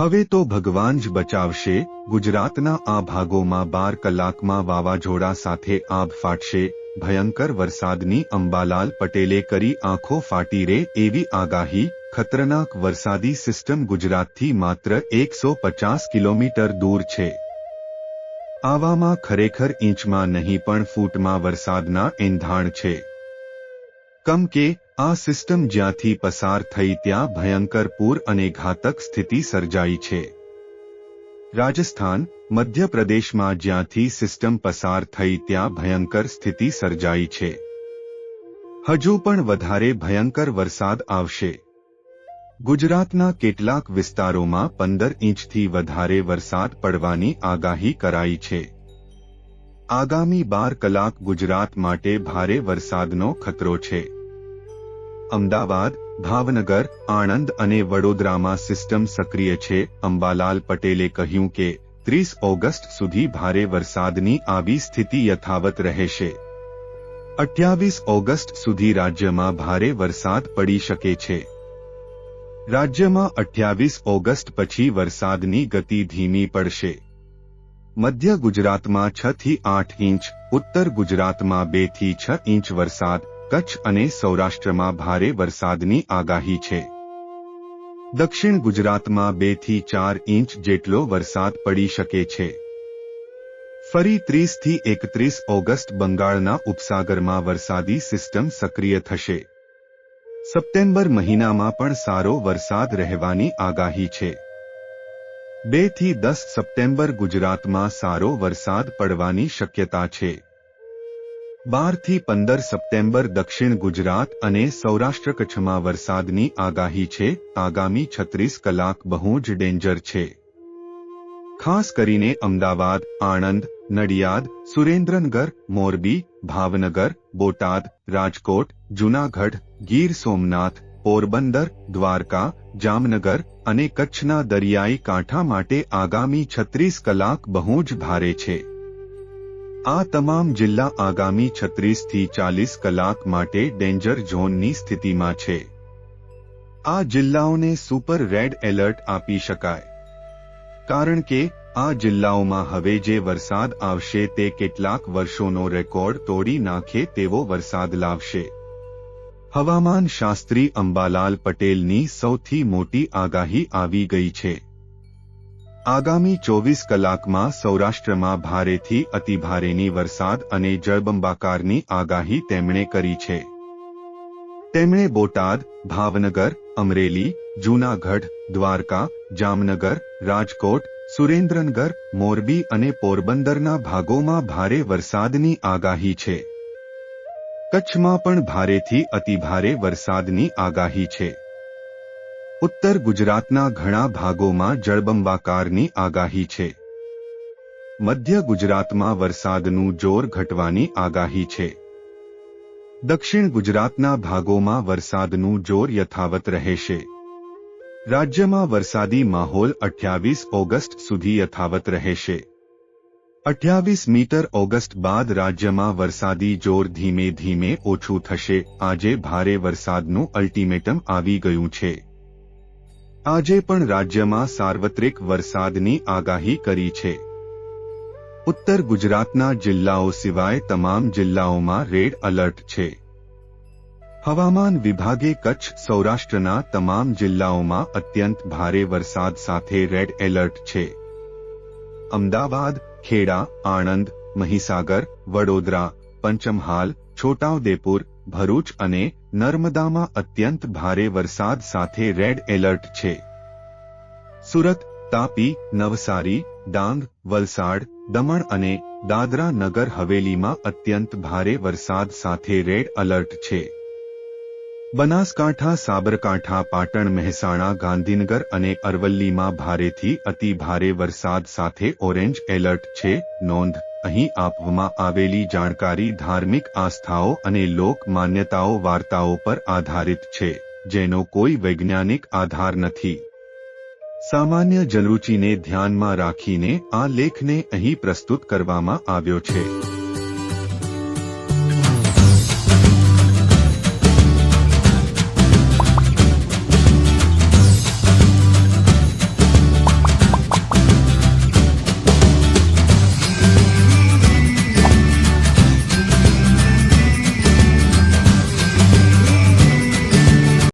હવે તો ભગવાન જ બચાવશે, ગુજરાતના આ ભાગોમાં બાર કલાકમાં વાવાઝોડા સાથે આભ ફાટશે, ભયંકર વરસાદની અંબાલાલ પટેલે કરી આંખો ફાટી રે એવી આગાહી, ખતરનાક વરસાદી સિસ્ટમ ગુજરાતથી માત્ર એકસો પચાસ કિલોમીટર દૂર છે. આવામાં ખરેખર ઇંચમાં નહીં પણ ફૂટમાં વરસાદના એંધાણ છે. કમ કે આ સિસ્ટમ જ્યાંથી પસાર થઈ ત્યાં ભયંકર પૂર અને ઘાતક સ્થિતિ સર્જાઈ છે. રાજસ્થાન, મધ્યપ્રદેશમાં જ્યાંથી સિસ્ટમ પસાર થઈ ત્યાં ભયંકર સ્થિતિ સર્જાઈ છે. હજુ પણ વધારે ભયંકર વરસાદ આવશે. ગુજરાતના કેટલાક વિસ્તારોમાં પંદર ઇંચથી વધારે વરસાદ પડવાની આગાહી કરાઈ છે. આગામી બાર કલાક ગુજરાત માટે ભારે વરસાદનો ખતરો છે. અમદાવાદ, ભાવનગર, આણંદ અને વડોદરામાં સિસ્ટમ સક્રિય છે. અંબાલાલ પટેલે કહ્યું કે, ત્રીસ ઓગસ્ટ સુધી ભારે વરસાદની આવી સ્થિતિ યથાવત રહેશે. અઠ્યાવીસ ઓગસ્ટ સુધી રાજ્યમાં ભારે વરસાદ પડી શકે છે. રાજ્યમાં અઠ્યાવીસ ઓગસ્ટ પછી વરસાદની ગતિ ધીમી પડશે. મધ્ય ગુજરાતમાં છ થી આઠ ઇંચ, ઉત્તર ગુજરાતમાં બેથી છ ઇંચ વરસાદ કચ્છ અને સૌરાષ્ટ્રમાં ભારે વરસાદની આગાહી છે. દક્ષિણ ગુજરાતમાં બેથી ચાર ઇંચ જેટલો વરસાદ પડી શકે છે. ફરી ત્રીસથી એકત્રીસ ઓગસ્ટ બંગાળના ઉપસાગરમાં વરસાદી સિસ્ટમ સક્રિય થશે. સપ્ટેમ્બર મહિનામાં પણ સારો વરસાદ રહેવાની આગાહી છે. બેથી દસ સપ્ટેમ્બર ગુજરાતમાં સારો વરસાદ પડવાની શક્યતા છે. બારથી પંદર સપ્ટેમ્બર દક્ષિણ ગુજરાત અને સૌરાષ્ટ્ર કચ્છમાં વરસાદની આગાહી છે. આગામી છત્રીસ કલાક બહુ જ ડેન્જર છે. ખાસ કરીને અમદાવાદ, આણંદ, નડિયાદ, સુરેન્દ્રનગર, મોરબી, ભાવનગર, બોટાદ, રાજકોટ, જૂનાગઢ, ગીર સોમનાથ, પોરબંદર, દ્વારકા, જામનગર અને કચ્છના દરિયાઈ કાંઠા માટે આગામી છત્રીસ કલાક બહુ જ ભારે છે. આ તમામ જિલ્લા આગામી છત્રીસથી ચાલીસ કલાક માટે ડેન્જર ઝોનની સ્થિતિમાં છે. આ જિલ્લાઓને સુપર રેડ એલર્ટ આપી શકાય. કારણ કે, આ જિલ્લાઓમાં હવે જે વરસાદ આવશે તે કેટલાક વર્ષોનો રેકોર્ડ તોડી નાખે તેવો વરસાદ લાવશે. હવામાન શાસ્ત્રી અંબાલાલ પટેલની સૌથી મોટી આગાહી આવી ગઈ છે. આગામી ચોવીસ કલાકમાં સૌરાષ્ટ્રમાં ભારેથી અતિભારેની વરસાદ અને જળબંબાકારની આગાહી તેમણે કરી છે. તેમણે બોટાદ, ભાવનગર, અમરેલી, જૂનાગઢ, દ્વારકા, જામનગર, રાજકોટ, સુરેન્દ્રનગર, મોરબી અને પોરબંદરના ભાગોમાં ભારે વરસાદની આગાહી છે. કચ્છમાં પણ ભારેથી અતિભારે વરસાદની આગાહી છે. ઉત્તર ગુજરાતના ઘણા ભાગોમાં જળબંબાકારની આગાહી છે. મધ્ય ગુજરાતમાં વરસાદનું જોર ઘટવાની આગાહી છે. દક્ષિણ ગુજરાતના ભાગોમાં વરસાદનું જોર યથાવત રહેશે. રાજ્યમાં વરસાદી માહોલ અઠ્યાવીસ ઓગસ્ટ સુધી યથાવત રહેશે. અઠ્યાવીસ મીટર ઓગસ્ટ બાદ રાજ્યમાં વરસાદી જોર ધીમે ધીમે ઓછું થશે. આજે ભારે વરસાદનું અલ્ટિમેટમ આવી ગયું છે. આજે પણ રાજ્યમાં સાર્વત્રિક વરસાદની આગાહી કરી છે. ઉત્તર ગુજરાતના જિલ્લાઓ સિવાય તમામ જિલ્લાઓમાં રેડ અલર્ટ છે. હવામાન વિભાગે કચ્છ, સૌરાષ્ટ્રના તમામ જિલ્લાઓમાં અત્યંત ભારે વરસાદ સાથે રેડ એલર્ટ છે. અમદાવાદ, ખેડા, આણંદ, મહીસાગર, વડોદરા, પંચમહાલ, છોટાઉદેપુર ભરૂચ અને નર્મદામાં અત્યંત ભારે વરસાદ સાથે રેડ એલર્ટ છે. સુરત, તાપી, નવસારી, ડાંગ, વલસાડ, દમણ અને દાદરા નગર હવેલીમાં અત્યંત ભારે વરસાદ સાથે રેડ એલર્ટ છે. બનાસકાંઠા, સાબરકાંઠા, પાટણ, મહેસાણા, ગાંધીનગર અને અરવલ્લીમાં ભારેથી અતિ ભારે વરસાદ સાથે ઓરેન્જ એલર્ટ છે. નોંધ, અહીં આપવામાં આવેલી જાણકારી ધાર્મિક આસ્થાઓ અને લોક માન્યતાઓ વાર્તાઓ પર આધારિત છે, જેનો કોઈ વૈજ્ઞાનિક આધાર નથી. સામાન્ય જનરૂચિને ધ્યાનમાં રાખીને આ લેખને અહીં પ્રસ્તુત કરવામાં આવ્યો છે.